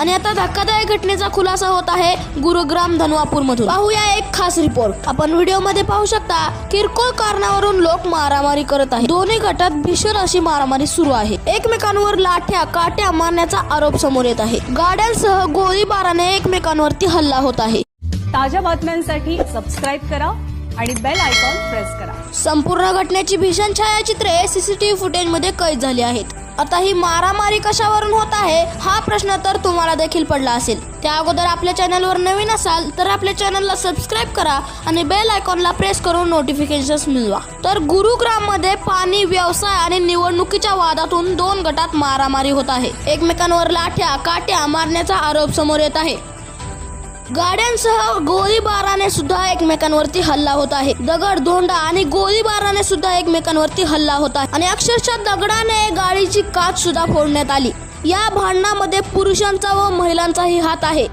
आणि आता धक्कादायक घटनेचा खुलासा होत आहे गुरुग्राम धनवापूर मधून पाहूया एक खास रिपोर्ट आपण व्हिडिओमध्ये पाहू शकता किरकोळ कारणावरून लोक मारामारी करत आहे दोन्ही गटात भीषण अशी मारामारी सुरू आहे. एकमेकांवर लाठ्या काट्या मारण्याचा आरोप समोर येत आहे. गाड्यांसह गोळीबाराने एकमेकांवरती हल्ला होत आहे. ताज्या बातम्यांसाठी सबस्क्राईब करा. आणि बेल आयकॉन प्रेस करा. संपूर्ण घटनेची भीषण छायाचित्रे सीसीटीव्ही फुटेजमध्ये कैद झाली आहेत. आता ही मारामारी कशावरून होत आहे हा प्रश्न तर तुम्हाला देखील पडला असेल. त्या अगोदर आपल्या चॅनलवर नवीन असाल तर आपल्या चॅनलला सबस्क्राईब करा आणि बेल आयकॉनला प्रेस करून नोटिफिकेशन मिळवा. तर गुरुग्राममध्ये पाणी व्यवसाय आणि निवडणुकीच्या वादातून दोन गटात मारामारी होत आहे. एकमेकांवर लाठ्या काट्या मारण्याचा आरोप समोर येत आहे. गाड्यांसह गोळीबार गोळीबाराने सुद्धा एकमेकांवरती हल्ला होत आहे. दगड धोंडा आणि गोळीबाराने सुद्धा एकमेकांवरती हल्ला होत आहे. आणि अक्षरशः दगडाने गाडीची काच सुद्धा फोडण्यात आली. या भांडणामध्ये पुरुषांचा व महिलांचाही हात आहे.